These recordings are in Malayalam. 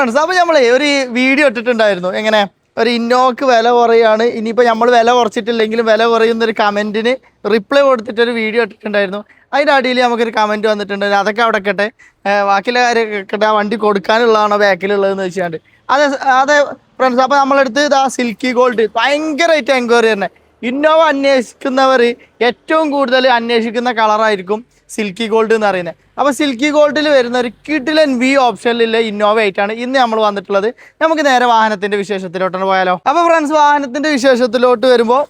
ഫ്രണ്ട്സ് അപ്പോൾ നമ്മളെ ഒരു വീഡിയോ ഇട്ടിട്ടുണ്ടായിരുന്നു. എങ്ങനെ? ഒരു ഇന്നോക്ക് വില കുറയാണ്. ഇനിയിപ്പോൾ നമ്മൾ വില കുറച്ചിട്ടില്ലെങ്കിലും വില കുറയുന്നൊരു കമന്റിന് റിപ്ലൈ കൊടുത്തിട്ടൊരു വീഡിയോ ഇട്ടിട്ടുണ്ടായിരുന്നു. അതിന്റെ അടിയിൽ നമുക്കൊരു കമന്റ് വന്നിട്ടുണ്ടായിരുന്നു അതൊക്കെ അവിടെ കട്ടെ ബാക്കിയുള്ള കാര്യമൊക്കെ ആ വണ്ടി കൊടുക്കാനുള്ളതാണോ ബാക്കിലുള്ളതെന്ന് വെച്ചാണ്ട്. അതെ അതെ ഫ്രണ്ട്സ് അപ്പോൾ നമ്മളെടുത്ത് ഇതാ സിൽക്കി ഗോൾഡ് ഭയങ്കരമായിട്ട് എൻക്വയറി തന്നെ ഇന്നോവ അന്വേഷിക്കുന്നവർ ഏറ്റവും കൂടുതൽ അന്വേഷിക്കുന്ന കളറായിരിക്കും സിൽക്കി ഗോൾഡ് എന്ന് പറയുന്നത് അപ്പോൾ സിൽക്കി ഗോൾഡിൽ വരുന്ന ഒരു കിഡിലൻ വി ഓപ്ഷനിലുള്ള ഇന്നോവ ആണ് ഇന്ന് നമ്മൾ വന്നിട്ടുള്ളത്. നമുക്ക് നേരെ വാഹനത്തിന്റെ വിശേഷത്തിലോട്ടാണ് പോയാലോ. അപ്പോൾ ഫ്രണ്ട്സ് വാഹനത്തിന്റെ വിശേഷത്തിലോട്ട് വരുമ്പോൾ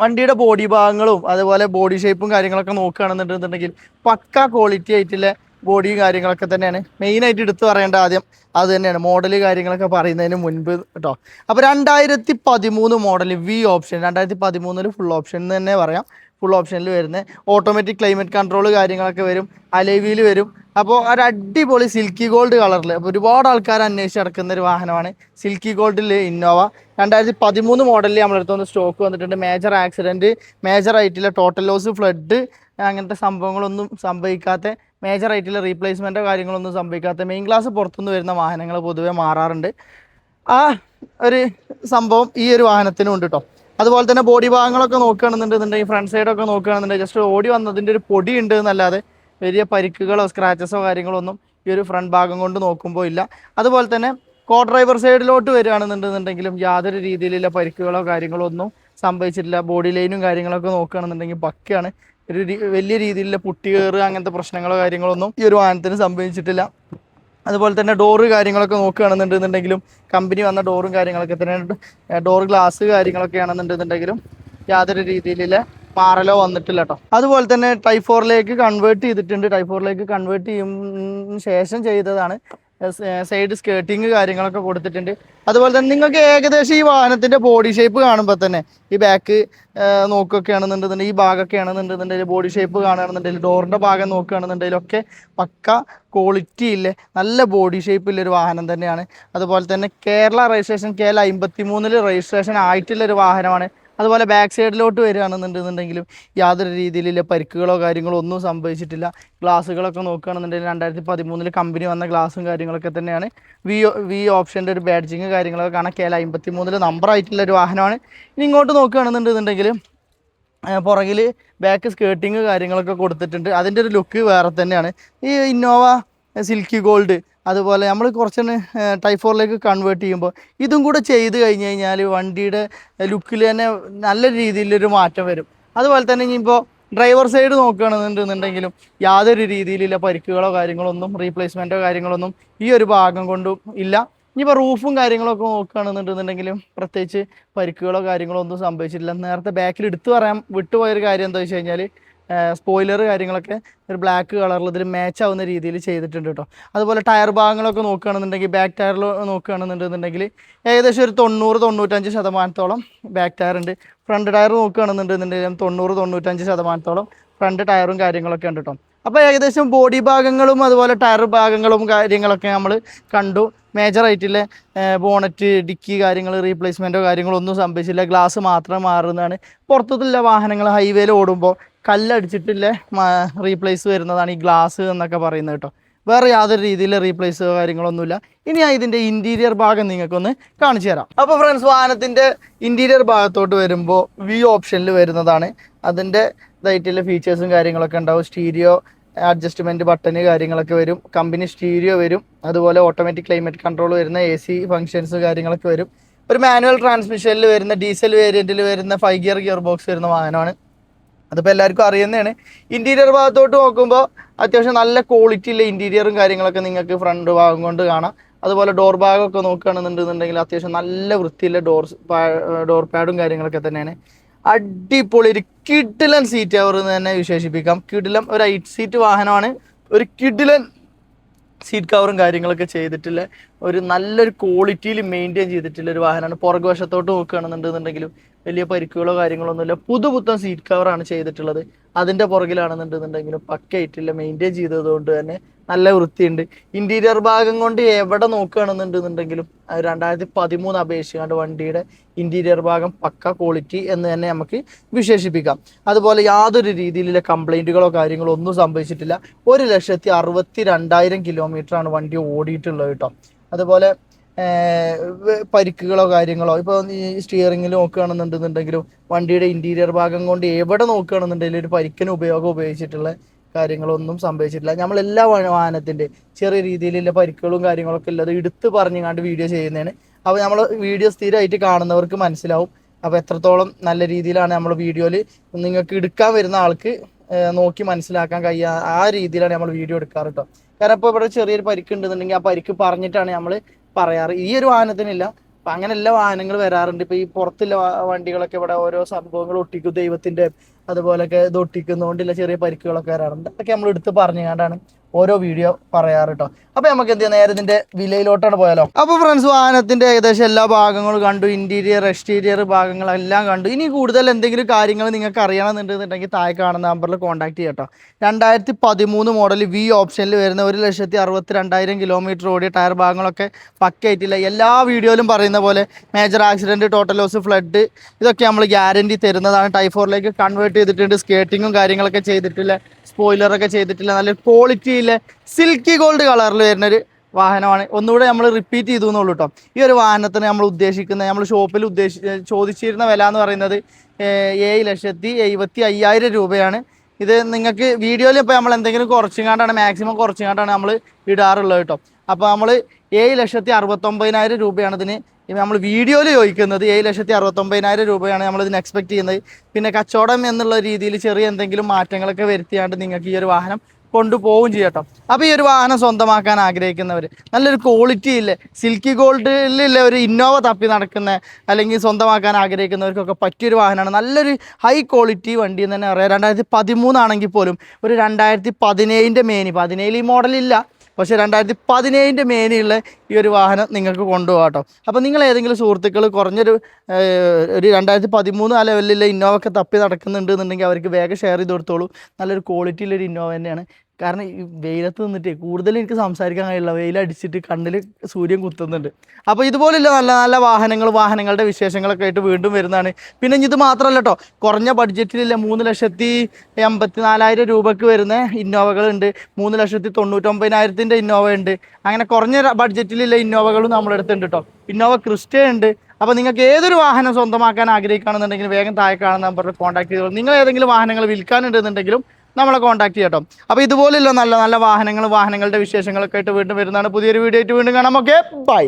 വണ്ടിയുടെ ബോഡി ഭാഗങ്ങളും അതുപോലെ ബോഡി ഷേപ്പും കാര്യങ്ങളൊക്കെ നോക്കുകയാണെന്നുണ്ടെന്നുണ്ടെങ്കിൽ പക്ക ക്വാളിറ്റി ആയിട്ടുള്ള ബോഡിയും കാര്യങ്ങളൊക്കെ തന്നെയാണ്. മെയിനായിട്ട് എടുത്തു പറയേണ്ട ആദ്യം അത് തന്നെയാണ്. മോഡൽ കാര്യങ്ങളൊക്കെ പറയുന്നതിന് മുൻപ് കേട്ടോ അപ്പോൾ രണ്ടായിരത്തി പതിമൂന്ന് മോഡൽ വി ഓപ്ഷൻ രണ്ടായിരത്തി പതിമൂന്നിൽ ഫുൾ ഓപ്ഷൻ എന്ന് തന്നെ പറയാം. ഫുൾ ഓപ്ഷനിൽ വരുന്നത് ഓട്ടോമാറ്റിക് ക്ലൈമറ്റ് കൺട്രോൾ കാര്യങ്ങളൊക്കെ വരും. അലൈവിയിൽ വരും. അപ്പോൾ ഒരു അടിപൊളി സിൽക്കി ഗോൾഡ് കളറിൽ അപ്പോൾ ഒരുപാട് ആൾക്കാർ അന്വേഷിച്ച് നടക്കുന്ന ഒരു വാഹനമാണ്. സിൽക്കി ഗോൾഡിൽ ഇന്നോവ രണ്ടായിരത്തി പതിമൂന്ന് മോഡലിൽ നമ്മളെടുത്തുകൊണ്ട് സ്റ്റോക്ക് വന്നിട്ടുണ്ട്. മേജർ ആക്സിഡന്റ് മേജർ ആയിട്ടുള്ള ടോട്ടൽ ലോസ് ഫ്ലഡ് അങ്ങനത്തെ സംഭവങ്ങളൊന്നും സംഭവിക്കാത്ത മേജർ ആയിട്ടുള്ള റീപ്ലേസ്മെന്റോ കാര്യങ്ങളൊന്നും സംഭവിക്കാത്ത മെയിൻ ക്ലാസ് പുറത്തുനിന്ന് വരുന്ന വാഹനങ്ങൾ പൊതുവെ മാറാറുണ്ട്. ആ ഒരു സംഭവം ഈ ഒരു വാഹനത്തിനും ഉണ്ട് കേട്ടോ അതുപോലെ തന്നെ ബോഡി ഭാഗങ്ങളൊക്കെ നോക്കുകയാണെന്നുണ്ടെന്നുണ്ടെങ്കിൽ ഫ്രണ്ട് സൈഡൊക്കെ നോക്കുകയാണെന്നുണ്ടെങ്കിൽ ജസ്റ്റ് ഓടി വന്നതിന്റെ ഒരു പൊടി ഉണ്ട് എന്നല്ലാതെ വലിയ പരിക്കുകളോ സ്ക്രാച്ചസോ കാര്യങ്ങളോ ഒന്നും ഈ ഒരു ഫ്രണ്ട് ഭാഗം കൊണ്ട് നോക്കുമ്പോൾ ഇല്ല. അതുപോലെ തന്നെ കോ ഡ്രൈവർ സൈഡിലോട്ട് വരികയാണെന്നുണ്ടെന്നുണ്ടെങ്കിലും യാതൊരു രീതിയിലുള്ള പരിക്കുകളോ കാര്യങ്ങളോ ഒന്നും സംഭവിച്ചിട്ടില്ല. ബോഡി ലൈനും കാര്യങ്ങളൊക്കെ നോക്കുകയാണെന്നുണ്ടെങ്കിൽ പക്കയാണ്. ഒരു വലിയ രീതിയിലുള്ള പുട്ടി കയറുക അങ്ങനത്തെ പ്രശ്നങ്ങളോ കാര്യങ്ങളോ ഒന്നും ഈ ഒരു വാഹനത്തിന് സംഭവിച്ചിട്ടില്ല. അതുപോലെ തന്നെ ഡോറ് കാര്യങ്ങളൊക്കെ നോക്കുകയാണെന്നുണ്ടെന്നുണ്ടെങ്കിലും കമ്പനി വന്ന ഡോറും കാര്യങ്ങളൊക്കെ തന്നെ ഡോർ ഗ്ലാസ് കാര്യങ്ങളൊക്കെ ആണെന്നുണ്ടെന്നുണ്ടെങ്കിലും യാതൊരു രീതിയിലുള്ള മാറലോ വന്നിട്ടില്ല കേട്ടോ അതുപോലെ തന്നെ ടൈഫോറിലേക്ക് ഫോറിലേക്ക് കൺവേർട്ട് ചെയ്തിട്ടുണ്ട്. ടൈഫോറിലേക്ക് ഫോറിലേക്ക് കൺവേർട്ട് ചെയ്യും ശേഷം ചെയ്തതാണ്. സൈഡ് സ്കേർട്ടിങ് കാര്യങ്ങളൊക്കെ കൊടുത്തിട്ടുണ്ട്. അതുപോലെ തന്നെ നിങ്ങൾക്ക് ഏകദേശം ഈ വാഹനത്തിന്റെ ബോഡി ഷേപ്പ് കാണുമ്പോൾ തന്നെ ഈ ബാക്ക് നോക്കുകയൊക്കെ ആണെന്നുണ്ടെന്നുണ്ടെങ്കിൽ ഈ ഭാഗമൊക്കെ ആണെന്നുണ്ടെന്നുണ്ടെങ്കിൽ ബോഡി ഷേപ്പ് കാണുകയാണെന്നുണ്ടെങ്കിൽ ഡോറിന്റെ ഭാഗം നോക്കുകയാണെന്നുണ്ടെങ്കിൽ ഒക്കെ പക്ക ക്വാളിറ്റി ഇല്ല നല്ല ബോഡി ഷേപ്പിലുള്ള ഒരു വാഹനം തന്നെയാണ്. അതുപോലെ തന്നെ കേരള രജിസ്ട്രേഷൻ കേരള അമ്പത്തി മൂന്നിൽ രജിസ്ട്രേഷൻ ആയിട്ടുള്ള ഒരു വാഹനമാണ്. അതുപോലെ ബാക്ക് സൈഡിലോട്ട് വരികയാണെന്നുണ്ടെന്നുണ്ടെങ്കിലും യാതൊരു രീതിയിലുള്ള പരിക്കുകളോ കാര്യങ്ങളോ ഒന്നും സംഭവിച്ചിട്ടില്ല. ഗ്ലാസ്സുകളൊക്കെ നോക്കുകയാണെന്നുണ്ടെങ്കിൽ രണ്ടായിരത്തി പതിമൂന്നിൽ കമ്പനി വന്ന ഗ്ലാസും കാര്യങ്ങളൊക്കെ തന്നെയാണ്. വി വി ഓപ്ഷന്റെ ഒരു ബാഡ്ജിങ് കാര്യങ്ങളൊക്കെ കാണാൻ കെ എൽ അമ്പത്തി മൂന്നിൽ നമ്പർ ആയിട്ടുള്ള ഒരു വാഹനമാണ്. ഇനി ഇങ്ങോട്ട് നോക്കുകയാണെന്നുണ്ടെന്നുണ്ടെങ്കിൽ പുറകിൽ ബാക്ക് സ്കേർട്ടിങ് കാര്യങ്ങളൊക്കെ കൊടുത്തിട്ടുണ്ട്. അതിന്റെ ഒരു ലുക്ക് വേറെ തന്നെയാണ്. ഈ ഇന്നോവ സിൽക്കി ഗോൾഡ് അതുപോലെ നമ്മൾ കുറച്ചൊന്ന് ടൈപ്പ് ഫോറിലേക്ക് കൺവേർട്ട് ചെയ്യുമ്പോൾ ഇതും കൂടെ ചെയ്ത് കഴിഞ്ഞ് കഴിഞ്ഞാൽ വണ്ടിയുടെ ലുക്കിൽ തന്നെ നല്ല രീതിയിലൊരു മാറ്റം വരും. അതുപോലെ തന്നെ ഇനിയിപ്പോൾ ഡ്രൈവർ സൈഡ് നോക്കുകയാണെന്നുണ്ടെന്നുണ്ടെങ്കിലും യാതൊരു രീതിയിലുള്ള പരിക്കുകളോ കാര്യങ്ങളോ ഒന്നും റീപ്ലേസ്മെന്റോ കാര്യങ്ങളൊന്നും ഈ ഒരു ഭാഗം കൊണ്ടും ഇല്ല. ഇനിയിപ്പോൾ റൂഫും കാര്യങ്ങളൊക്കെ നോക്കുകയാണെന്നുണ്ടെന്നുണ്ടെങ്കിലും പ്രത്യേകിച്ച് പരിക്കുകളോ കാര്യങ്ങളോ ഒന്നും സംഭവിച്ചിട്ടില്ല. നേരത്തെ ബാക്കിൽ എടുത്തു പറയാൻ വിട്ടുപോയൊരു കാര്യം എന്താ വെച്ച് കഴിഞ്ഞാൽ സ്പോയിലർ കാര്യങ്ങളൊക്കെ ഒരു ബ്ലാക്ക് കളറിൽ ഇതിൽ മാച്ച് ആവുന്ന രീതിയിൽ ചെയ്തിട്ടുണ്ട് കേട്ടോ അതുപോലെ ടയർ ഭാഗങ്ങളൊക്കെ നോക്കുകയാണെന്നുണ്ടെങ്കിൽ ബാക്ക് ടയറിൽ നോക്കുകയാണെന്നുണ്ടെന്നുണ്ടെങ്കിൽ ഏകദേശം ഒരു തൊണ്ണൂറ് തൊണ്ണൂറ്റഞ്ച് ശതമാനത്തോളം ബാക്ക് ടയർ ഉണ്ട്. ഫ്രണ്ട് ടയർ നോക്കുകയാണെന്നുണ്ടെന്നുണ്ടെങ്കിലും തൊണ്ണൂറ് തൊണ്ണൂറ്റഞ്ച് ശതമാനത്തോളം ഫ്രണ്ട് ടയറും കാര്യങ്ങളൊക്കെ ഉണ്ട് കേട്ടോ അപ്പോൾ ഏകദേശം ബോഡി ഭാഗങ്ങളും അതുപോലെ ടയർ ഭാഗങ്ങളും കാര്യങ്ങളൊക്കെ നമ്മൾ കണ്ടു. മേജർ ആയിട്ടുള്ള ബോണറ്റ് ഡിക്കി കാര്യങ്ങൾ റീപ്ലേസ്മെന്റോ കാര്യങ്ങളോ ഒന്നും സംഭവിച്ചില്ല. ഗ്ലാസ് മാത്രം മാറുന്നതാണ്. പുറത്തുള്ള വാഹനങ്ങൾ ഹൈവേയിൽ ഓടുമ്പോൾ കല്ലടിച്ചിട്ടില്ല? റീപ്ലേസ് വരുന്നതാണ് ഈ ഗ്ലാസ് എന്നൊക്കെ പറയുന്നത് കേട്ടോ. വേറെ യാതൊരു രീതിയിലെ റീപ്ലേസ് കാര്യങ്ങളൊന്നുമില്ല. ഇനി ഞാൻ ഇതിന്റെ ഇന്റീരിയർ ഭാഗം നിങ്ങൾക്കൊന്ന് കാണിച്ചു തരാം. അപ്പോൾ ഫ്രണ്ട്സ് വാഹനത്തിന്റെ ഇന്റീരിയർ ഭാഗത്തോട്ട് വരുമ്പോൾ വി ഓപ്ഷനിൽ വരുന്നതാണ്. അതിന്റെ ഇതായിട്ടുള്ള ഫീച്ചേഴ്സും കാര്യങ്ങളൊക്കെ ഉണ്ടാവും. സ്റ്റീരിയോ അഡ്ജസ്റ്റ്മെന്റ് ബട്ടന് കാര്യങ്ങളൊക്കെ വരും. കമ്പനി സ്റ്റീരിയോ വരും. അതുപോലെ ഓട്ടോമാറ്റിക് ക്ലൈമറ്റ് കൺട്രോൾ വരുന്ന എ സി ഫങ്ഷൻസ് കാര്യങ്ങളൊക്കെ വരും. ഒരു മാനുവൽ ട്രാൻസ്മിഷനിൽ വരുന്ന ഡീസൽ വേരിയന്റിൽ വരുന്ന ഫൈവ് ഗിയർ ഗിയർ ബോക്സ് വരുന്ന വാഹനമാണ്. അതിപ്പോൾ എല്ലാവർക്കും അറിയുന്നതാണ്. ഇന്റീരിയർ ഭാഗത്തോട്ട് നോക്കുമ്പോൾ അത്യാവശ്യം നല്ല ക്വാളിറ്റി ഉള്ള ഇന്റീരിയറും കാര്യങ്ങളൊക്കെ നിങ്ങൾക്ക് ഫ്രണ്ട് ഭാഗം കൊണ്ട് കാണാം. അതുപോലെ ഡോർ ഭാഗമൊക്കെ നോക്കുകയാണെന്നുണ്ടെന്നുണ്ടെങ്കിൽ അത്യാവശ്യം നല്ല വൃത്തിയുള്ള ഡോർ ഡോർ പാഡും കാര്യങ്ങളൊക്കെ തന്നെയാണ്. അടിപൊളി ഒരു കിഡിലൻ സീറ്റ് അവർ തന്നെ വിശേഷിപ്പിക്കാം. കിഡിലൻ ഒരു എയ്റ്റ് സീറ്റ് വാഹനമാണ്. ഒരു കിഡിലൻ സീറ്റ് കവറും കാര്യങ്ങളൊക്കെ ചെയ്തിട്ടുള്ള ഒരു നല്ലൊരു ക്വാളിറ്റിയിൽ മെയിന്റെയിൻ ചെയ്തിട്ടുള്ള ഒരു വാഹനമാണ്. പുറകുവശത്തോട്ട് നോക്കുകയാണെന്നുണ്ടെന്നുണ്ടെങ്കിലും വലിയ പരിക്കുകളോ കാര്യങ്ങളോ ഒന്നുമില്ല പുതുപുത്തൻ സീറ്റ് കവർ ആണ് ചെയ്തിട്ടുള്ളത്. അതിന്റെ പുറകിലാണെന്നുണ്ടെന്നുണ്ടെങ്കിലും പക്കയായിട്ടില്ല മെയിന്റെയിൻ ചെയ്തത് കൊണ്ട് തന്നെ നല്ല വൃത്തിയുണ്ട്. ഇന്റീരിയർ ഭാഗം കൊണ്ട് എവിടെ നോക്കുകയാണെന്നുണ്ടെന്നുണ്ടെങ്കിലും രണ്ടായിരത്തി പതിമൂന്ന് അപേക്ഷിക്കാണ്ട് വണ്ടിയുടെ ഇന്റീരിയർ ഭാഗം പക്ക ക്വാളിറ്റി എന്ന് തന്നെ നമുക്ക് വിശേഷിപ്പിക്കാം. അതുപോലെ യാതൊരു രീതിയിലുള്ള കംപ്ലൈന്റുകളോ കാര്യങ്ങളോ ഒന്നും സംഭവിച്ചിട്ടില്ല. ഒരു ലക്ഷത്തി അറുപത്തി രണ്ടായിരം കിലോമീറ്റർ ആണ് വണ്ടി ഓടിയിട്ടുള്ളത് കേട്ടോ. അതുപോലെ പരിക്കുകളോ കാര്യങ്ങളോ ഇപ്പോൾ ഈ സ്റ്റിയറിംഗിൽ നോക്കുകയാണെന്നുണ്ടെന്നുണ്ടെങ്കിലും വണ്ടിയുടെ ഇന്റീരിയർ ഭാഗം കൊണ്ട് എവിടെ നോക്കുകയാണെന്നുണ്ടെങ്കിലും ഒരു പരിക്കിന് ഉപയോഗം ഉപയോഗിച്ചിട്ടുള്ള കാര്യങ്ങളൊന്നും സംഭവിച്ചിട്ടില്ല. നമ്മൾ എല്ലാ വാഹനത്തിന്റെ ചെറിയ രീതിയിലുള്ള പരിക്കുകളും കാര്യങ്ങളൊക്കെ ഉള്ളത് എടുത്ത് പറഞ്ഞുകൊണ്ട് വീഡിയോ ചെയ്യുന്നതാണ്. അപ്പോൾ നമ്മൾ വീഡിയോ സ്ഥിരമായിട്ട് കാണുന്നവർക്ക് മനസ്സിലാവും. അപ്പോൾ എത്രത്തോളം നല്ല രീതിയിലാണ് നമ്മൾ വീഡിയോയിൽ നിങ്ങൾക്ക് എടുക്കാൻ വരുന്ന ആൾക്ക് നോക്കി മനസ്സിലാക്കാൻ കഴിയാ ആ രീതിയിലാണ് നമ്മൾ വീഡിയോ എടുക്കാറ് കേട്ടോ കാരണം ഇപ്പോൾ ഇവിടെ ചെറിയൊരു പരിക്ക് ഉണ്ടെന്നുണ്ടെങ്കിൽ ആ പരിക്ക് പറഞ്ഞിട്ടാണ് നമ്മൾ പറയാറ്. ഈ ഒരു വാഹനത്തിനില്ല. അപ്പൊ അങ്ങനെ എല്ലാ വാഹനങ്ങൾ വരാറുണ്ട്. ഇപ്പൊ ഈ പുറത്തുള്ള വണ്ടികളൊക്കെ ഇവിടെ ഓരോ സംഭവങ്ങൾ ഒട്ടിക്കും. ദൈവത്തിന്റെ അതുപോലൊക്കെ ഇത് ഒട്ടിക്കുന്നതുകൊണ്ടുള്ള ചെറിയ പരിക്കുകളൊക്കെ വരാറുണ്ട്. അതൊക്കെ നമ്മൾ എടുത്ത് പറഞ്ഞുകൊണ്ടാണ് ഓരോ വീഡിയോ പറയാറ് കേട്ടോ അപ്പൊ നമുക്ക് എന്ത് ചെയ്യാം? നേരെ ഇതിന്റെ വിലയിലോട്ടാണ് പോയാലോ? അപ്പൊ ഫ്രണ്ട്സ് വാഹനത്തിന്റെ ഏകദേശം എല്ലാ ഭാഗങ്ങളും കണ്ടു. ഇന്റീരിയർ എക്സ്റ്റീരിയർ ഭാഗങ്ങളെല്ലാം കണ്ടു. ഇനി കൂടുതൽ എന്തെങ്കിലും കാര്യങ്ങൾ നിങ്ങൾക്ക് അറിയണമെന്നുണ്ടെന്നുണ്ടെങ്കിൽ താഴെ കാണുന്ന നമ്പറിൽ കോൺടാക്ട് ചെയ്യട്ടോ രണ്ടായിരത്തി പതിമൂന്ന് മോഡൽ വി ഓപ്ഷനിൽ വരുന്ന ഒരു ലക്ഷത്തി അറുപത്തി രണ്ടായിരം കിലോമീറ്റർ ഓടിയ ടയർ ഭാഗങ്ങളൊക്കെ പക്കയായിട്ടില്ല. എല്ലാ വീഡിയോയിലും പറയുന്ന പോലെ major accident total loss flood ഇതൊക്കെ നമ്മൾ ഗ്യാരണ്ടി തരുന്നതാണ്. ടൈഫോറിലേക്ക് കൺവേർട്ട് ചെയ്തിട്ടുണ്ട്. സ്കേറ്റിങ്ങും കാര്യങ്ങളൊക്കെ ചെയ്തിട്ടില്ല. സ്പോയിലറൊക്കെ ചെയ്തിട്ടില്ല. നല്ല ക്വാളിറ്റിയില്ല സിൽക്കി ഗോൾഡ് കളറിൽ വരുന്നൊരു വാഹനമാണ്. ഒന്നുകൂടെ നമ്മൾ റിപ്പീറ്റ് ചെയ്തു എന്നുള്ളൂ കേട്ടോ ഈ ഒരു വാഹനത്തിന് നമ്മൾ ഉദ്ദേശിക്കുന്ന നമ്മൾ ഷോപ്പിൽ ഉദ്ദേശി ചോദിച്ചിരുന്ന വില എന്ന് പറയുന്നത് ഏഴ് ലക്ഷത്തി എഴുപത്തി അയ്യായിരം രൂപയാണ്. ഇത് നിങ്ങൾക്ക് വീഡിയോയിൽ ഇപ്പോൾ നമ്മൾ എന്തെങ്കിലും കുറച്ചുങ്ങാണ്ടാണ് മാക്സിമം കുറച്ചുങ്ങാണ്ടാണ് നമ്മൾ ഇടാറുള്ളത് കേട്ടോ. അപ്പോൾ നമ്മൾ ഏഴ് ലക്ഷത്തി അറുപത്തൊമ്പതിനായിരം രൂപയാണ് ഇതിന് നമ്മൾ വീഡിയോയിൽ ചോദിക്കുന്നത് ഏഴ് ലക്ഷത്തി അറുപത്തൊമ്പതിനായിരം രൂപയാണ് നമ്മൾ ഇതിന് എക്സ്പെക്ട് ചെയ്യുന്നത്. പിന്നെ കച്ചവടം എന്നുള്ള രീതിയിൽ ചെറിയ എന്തെങ്കിലും മാറ്റങ്ങളൊക്കെ വരുത്തിയാണ്ട് നിങ്ങൾക്ക് ഈ ഒരു വാഹനം കൊണ്ടുപോവുകയും ചെയ്യട്ടോ അപ്പോൾ ഈ ഒരു വാഹനം സ്വന്തമാക്കാൻ ആഗ്രഹിക്കുന്നവർ നല്ലൊരു ക്വാളിറ്റി ഇല്ലേ സിൽക്കി ഗോൾഡിലുള്ള ഒരു ഇന്നോവ തപ്പി നടക്കുന്ന അല്ലെങ്കിൽ സ്വന്തമാക്കാൻ ആഗ്രഹിക്കുന്നവർക്കൊക്കെ പറ്റിയൊരു വാഹനമാണ്. നല്ലൊരു ഹൈ ക്വാളിറ്റി വണ്ടി എന്ന് തന്നെ പറയാം. രണ്ടായിരത്തി പതിമൂന്നാണെങ്കിൽ പോലും ഒരു രണ്ടായിരത്തി പതിനേഴിന്റെ മേനി പതിനേഴിൽ ഈ മോഡലില്ല പക്ഷേ രണ്ടായിരത്തി പതിനേഴിന്റെ മേനിയുള്ള ഈ ഒരു വാഹനം നിങ്ങൾക്ക് കൊണ്ടുപോകാം കേട്ടോ അപ്പോൾ നിങ്ങൾ ഏതെങ്കിലും സുഹൃത്തുക്കൾ കുറഞ്ഞൊരു ഒരു രണ്ടായിരത്തി പതിമൂന്ന് ആ ലെവലിലെ ഇന്നോവ ഒക്കെ തപ്പി നടക്കുന്നുണ്ട് എന്നുണ്ടെങ്കിൽ അവർക്ക് വേഗം ഷെയർ ചെയ്ത് കൊടുത്തോളൂ. നല്ലൊരു ക്വാളിറ്റിയിലൊരു ഇന്നോവ തന്നെയാണ്. കാരണം ഈ വെയിലത്ത് നിന്നിട്ട് കൂടുതലും എനിക്ക് സംസാരിക്കാൻ കഴിയില്ല. വെയിലടിച്ചിട്ട് കണ്ണിൽ സൂര്യൻ കുത്തുന്നുണ്ട്. അപ്പോൾ ഇതുപോലുള്ള നല്ല നല്ല വാഹനങ്ങൾ വാഹനങ്ങളുടെ വിശേഷങ്ങളൊക്കെ ആയിട്ട് വീണ്ടും വരുന്നതാണ്. പിന്നെ ഇത് മാത്രമല്ല കേട്ടോ കുറഞ്ഞ ബഡ്ജറ്റിലില്ല മൂന്ന് ലക്ഷത്തി എൺപത്തി നാലായിരം രൂപയ്ക്ക് വരുന്ന ഇന്നോവകളുണ്ട് മൂന്ന് ലക്ഷത്തി തൊണ്ണൂറ്റൊമ്പതിനായിരത്തിന്റെ ഇന്നോവ ഉണ്ട്. അങ്ങനെ കുറഞ്ഞ ബഡ്ജറ്റിലുള്ള ഇന്നോവകളും നമ്മുടെ അടുത്തുണ്ട് കേട്ടോ ഇന്നോവ ക്രിസ്റ്റ ഉണ്ട്. അപ്പോൾ നിങ്ങൾക്ക് ഏതൊരു വാഹനം സ്വന്തമാക്കാൻ ആഗ്രഹിക്കുകയാണെന്നുണ്ടെങ്കിൽ വേഗം താഴെ കാണുന്ന നമ്പറിൽ കോൺടാക്ട് ചെയ്തോളൂ. നിങ്ങൾ ഏതെങ്കിലും വാഹനങ്ങൾ വിൽക്കാനുണ്ടെന്നുണ്ടെങ്കിലും നമ്മളെ കോൺടാക്ട് ചെയ്യട്ടോ അപ്പോൾ ഇതുപോലെയുള്ള നല്ല നല്ല വാഹനങ്ങൾ വാഹനങ്ങളുടെ വിശേഷങ്ങളൊക്കെ ആയിട്ട് വീണ്ടും വരുന്നതാണ്. പുതിയൊരു വീഡിയോ ആയിട്ട് വീണ്ടും കാണാം. Okay bye